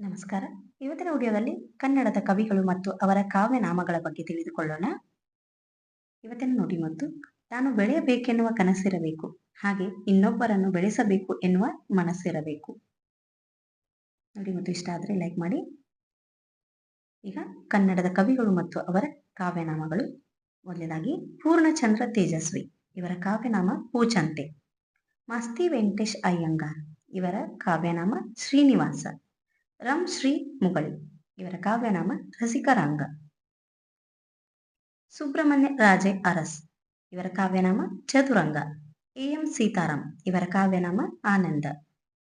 ನಮಸ್ಕಾರ. ಇವತ್ತಿನ ವಿಡಿಯೋದಲ್ಲಿ ಕನ್ನಡದ ಕವಿಗಳು ಮತ್ತು ಅವರ ಕಾವ್ಯನಾಮಗಳ ಬಗ್ಗೆ ತಿಳಿದುಕೊಳ್ಳೋಣ. ಇವತ್ತಿನ ನುಡಿ ಮತ್ತು ತಾನು ಬೆಳೆಯಬೇಕೆನ್ನುವ ಕನಸಿರಬೇಕು, ಹಾಗೆ ಇನ್ನೊಬ್ಬರನ್ನು ಬೆಳೆಸಬೇಕು ಎನ್ನುವ ಮನಸ್ಸಿರಬೇಕು. ನೋಡಿ ಮತ್ತು ಇಷ್ಟ ಆದರೆ ಲೈಕ್ ಮಾಡಿ. ಈಗ ಕನ್ನಡದ ಕವಿಗಳು ಮತ್ತು ಅವರ ಕಾವ್ಯನಾಮಗಳು ಮೊದಲನೇದಾಗಿ, ಪೂರ್ಣಚಂದ್ರ ತೇಜಸ್ವಿ, ಇವರ ಕಾವ್ಯನಾಮ ಪೂಚಂತೆ ಮಾಸ್ತಿ ವೆಂಕಟೇಶ್ ಅಯ್ಯಂಗಾರ್, ಇವರ ಕಾವ್ಯನಾಮ ಶ್ರೀನಿವಾಸ. ರಂ ಶ್ರೀ ಮುಗಳಿ ಇವರ ಕಾವ್ಯನಾಮ ರಸಿಕರಾಂಗ ಸುಬ್ರಹ್ಮಣ್ಯ ರಾಜೆ ಅರಸ್ ಇವರ ಕಾವ್ಯನಾಮ ಚದುರಂಗ ಎ ಎಂ ಸೀತಾರಾಮ್ ಇವರ ಕಾವ್ಯನಾಮ ಆನಂದ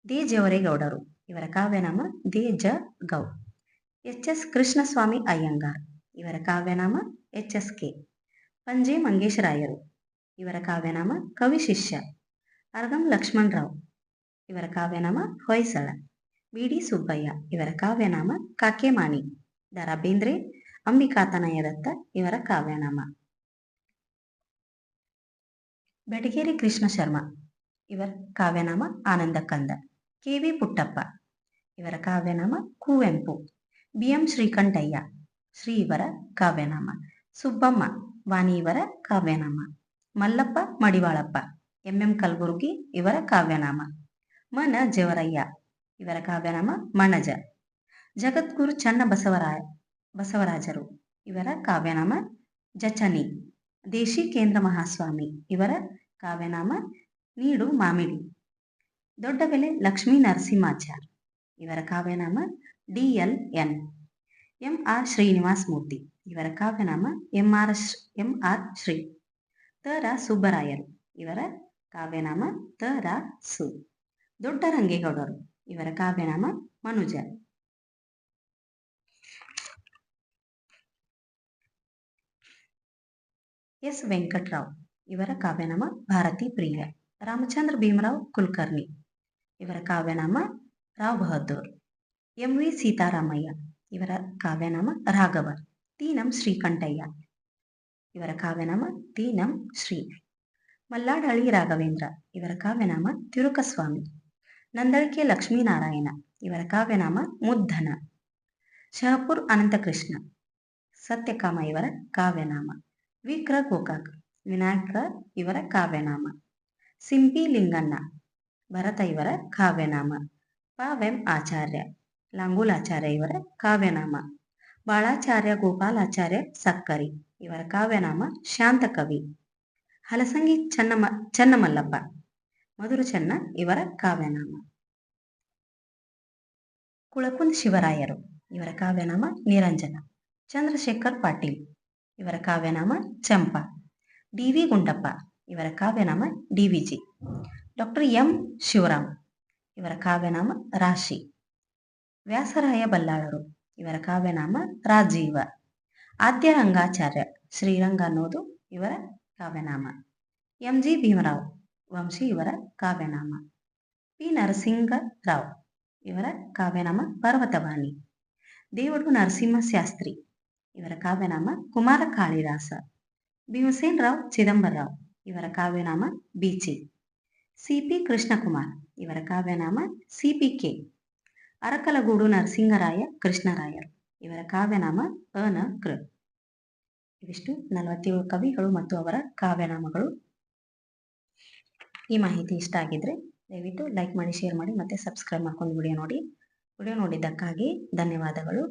ದೇ ಜವರೇಗೌಡರು ಇವರ ಕಾವ್ಯನಾಮ ದೇ ಜ ಗೌ ಎಚ್ ಎಸ್ ಕೃಷ್ಣಸ್ವಾಮಿ ಅಯ್ಯಂಗಾರ್ ಇವರ ಕಾವ್ಯನಾಮ ಎಚ್ ಎಸ್ ಕೆ ಪಂಜೆ ಮಂಗೇಶರಾಯರು ಇವರ ಕಾವ್ಯನಾಮ ಕವಿ ಶಿಷ್ಯ ಅರ್ಗಂ ಲಕ್ಷ್ಮಣರಾವ್ ಇವರ ಕಾವ್ಯನಾಮ ಹೊಯ್ಸಳ ಬಿ ಡಿ ಸುಬ್ಬಯ್ಯ, ಇವರ ಕಾವ್ಯನಾಮ ಕಾಕೆಮಾಣಿ ದ ಬೇಂದ್ರೆ ಅಂಬಿಕಾತನಯದತ್ತ ಇವರ ಕಾವ್ಯನಾಮ. ಬೆಟಗೇರಿ ಕೃಷ್ಣ ಶರ್ಮ, ಇವರ ಕಾವ್ಯನಾಮ ಆನಂದಕಂದ ಕೆ ವಿ ಪುಟ್ಟಪ್ಪ, ಇವರ ಕಾವ್ಯನಾಮ ಕುವೆಂಪು. ಬಿ ಎಂ ಶ್ರೀಕಂಠಯ್ಯ, ಶ್ರೀ ಇವರ ಕಾವ್ಯನಾಮ. ಸುಬ್ಬಮ್ಮ, ವಾಣಿ ಇವರ ಕಾವ್ಯನಾಮ. ಮಲ್ಲಪ್ಪ ಮಡಿವಾಳಪ್ಪ, ಎಂ ಎಂ ಕಲಬುರ್ಗಿ, ಇವರ ಕಾವ್ಯನಾಮ. ಮನ ಜವರಯ್ಯ ಇವರ ಕಾವ್ಯನಾಮ ಮಣಜ. ಜಗದ್ಗುರು ಚನ್ನ ಬಸವರಾಯ ಬಸವರಾಜರು. ಇವರ ಕಾವ್ಯನಾಮ ಜಚನಿ. ದೇಶಿ ಕೇಂದ್ರ ಮಹಾಸ್ವಾಮಿ. ಇವರ ಕಾವ್ಯನಾಮ ನೀಡು ಮಾಮಿಡಿ. ದೊಡ್ಡ ಬೆಲೆ ಲಕ್ಷ್ಮೀ ನರಸಿಂಹಾಚಾರ್. ಇವರ ಕಾವ್ಯನಾಮ D L N. M R Srinivas Murthy. ಇವರ ಕಾವ್ಯನಾಮ M R M R Shri. Ta Ra ಸುಬ್ಬರಾಯರು. ಇವರ ಕಾವ್ಯನಾಮ ತ ರಾ ಸು. ದೊಡ್ಡ ರಂಗೇಗೌಡರು. ಇವರ ಕಾವ್ಯನಾಮ ಮನುಜ ಎಸ್ ವೆಂಕಟರಾವ್ ಇವರ ಕಾವ್ಯನಾಮ ಭಾರತಿ ಪ್ರಿಯ ರಾಮಚಂದ್ರ ಭೀಮರಾವ್ ಕುಲಕರ್ಣಿ ಇವರ ಕಾವ್ಯನಾಮ ರಾವ್ ಬಹದ್ದೂರ್ ಎಂ ವಿ ಸೀತಾರಾಮಯ್ಯ ಇವರ ಕಾವ್ಯನಾಮ ರಾಘವ ತೀನಂ ಶ್ರೀಕಂಠಯ್ಯ ಇವರ ಕಾವ್ಯನಾಮ ತೀನಂ ಶ್ರೀ ಮಲ್ಲಾಡಹಳ್ಳಿ ರಾಘವೇಂದ್ರ ಇವರ ಕಾವ್ಯನಾಮ ತಿರುಕಸ್ವಾಮಿ ನಂದಳಿಕೆ ಲಕ್ಷ್ಮೀನಾರಾಯಣ. ಇವರ ಕಾವ್ಯನಾಮ ಮುದ್ದನ. ಶಹಪುರ್ ಅನಂತಕೃಷ್ಣ. ಸತ್ಯಕಾಮ ಇವರ ಕಾವ್ಯನಾಮ. ವಿಕ್ರ ಗೋಕಾಕ್. ವಿನಾಯಕ ಇವರ ಕಾವ್ಯನಾಮ. ಸಿಂಪಿ ಲಿಂಗಣ್ಣ. ಭರತ ಇವರ ಕಾವ್ಯನಾಮ. ಪಾವೆಂ ಆಚಾರ್ಯ. ಲಾಂಗೂಲಾಚಾರ್ಯ ಇವರ ಕಾವ್ಯನಾಮ. ಬಾಳಾಚಾರ್ಯ, ಗೋಪಾಲಾಚಾರ್ಯ, ಸಕ್ಕರಿ. ಇವರ ಕಾವ್ಯನಾಮ ಶಾಂತಕವಿ. ಹಲಸಂಗಿ ಚನ್ನಮ, ಚನ್ನಮಲ್ಲಪ್ಪ. ಮಧುರ ಚೆನ್ನ ಇವರ ಕಾವ್ಯನಾಮ ಕುಳಕುಂದ್ ಶಿವರಾಯರು ಇವರ ಕಾವ್ಯನಾಮ ನಿರಂಜನ ಚಂದ್ರಶೇಖರ್ ಪಾಟೀಲ್ ಇವರ ಕಾವ್ಯನಾಮ ಚಂಪ ಡಿ ವಿ ಗುಂಡಪ್ಪ ಇವರ ಕಾವ್ಯನಾಮ D V G doctor M Shivaram ಇವರ ಕಾವ್ಯನಾಮ ರಾಶಿ ವ್ಯಾಸರಾಯ ಬಲ್ಲಾಳರು ಇವರ ಕಾವ್ಯನಾಮ ರಾಜೀವ ಆದ್ಯ ರಂಗಾಚಾರ್ಯ ಶ್ರೀರಂಗ ಅನ್ನೋದು ಇವರ ಕಾವ್ಯನಾಮ ಎಂ ಜಿ ಭೀಮರಾವ್ ವಂಶಿ ಇವರ ಕಾವ್ಯನಾಮ ಪಿ ನರಸಿಂಗರಾವ್ ಇವರ ಕಾವ್ಯನಾಮ ಪರ್ವತವಾಣಿ ದೇವಡು ನರಸಿಂಹಶಾಸ್ತ್ರಿ ಇವರ ಕಾವ್ಯನಾಮ ಕುಮಾರ ಕಾಳಿದಾಸ ಭೀಮಸೇನ್ ರಾವ್ ಚಿದಂಬರರಾವ್ ಇವರ ಕಾವ್ಯನಾಮ ಬೀಚಿ ಸಿ ಪಿ ಕೃಷ್ಣಕುಮಾರ್ ಇವರ ಕಾವ್ಯನಾಮ C P K Arakalagudu Narasingaraya ಕೃಷ್ಣರಾಯರ್ ಇವರ ಕಾವ್ಯನಾಮ ಅನ ಕೃ ಇವಿಷ್ಟು ನಲವತ್ತೇಳು ಕವಿಗಳು ಮತ್ತು ಅವರ ಕಾವ್ಯನಾಮಗಳು ಈ ಮಾಹಿತಿ ಇಷ್ಟ ಆಗಿದ್ರೆ ದಯವಿಟ್ಟು ಲೈಕ್ ಮಾಡಿ ಶೇರ್ ಮಾಡಿ ಮತ್ತು ಸಬ್ಸ್ಕ್ರೈಬ್ ಮಾಡ್ಕೊಂಡು ವಿಡಿಯೋ ನೋಡಿ. ವಿಡಿಯೋ ನೋಡಿದ್ದಕ್ಕಾಗಿ ಧನ್ಯವಾದಗಳು.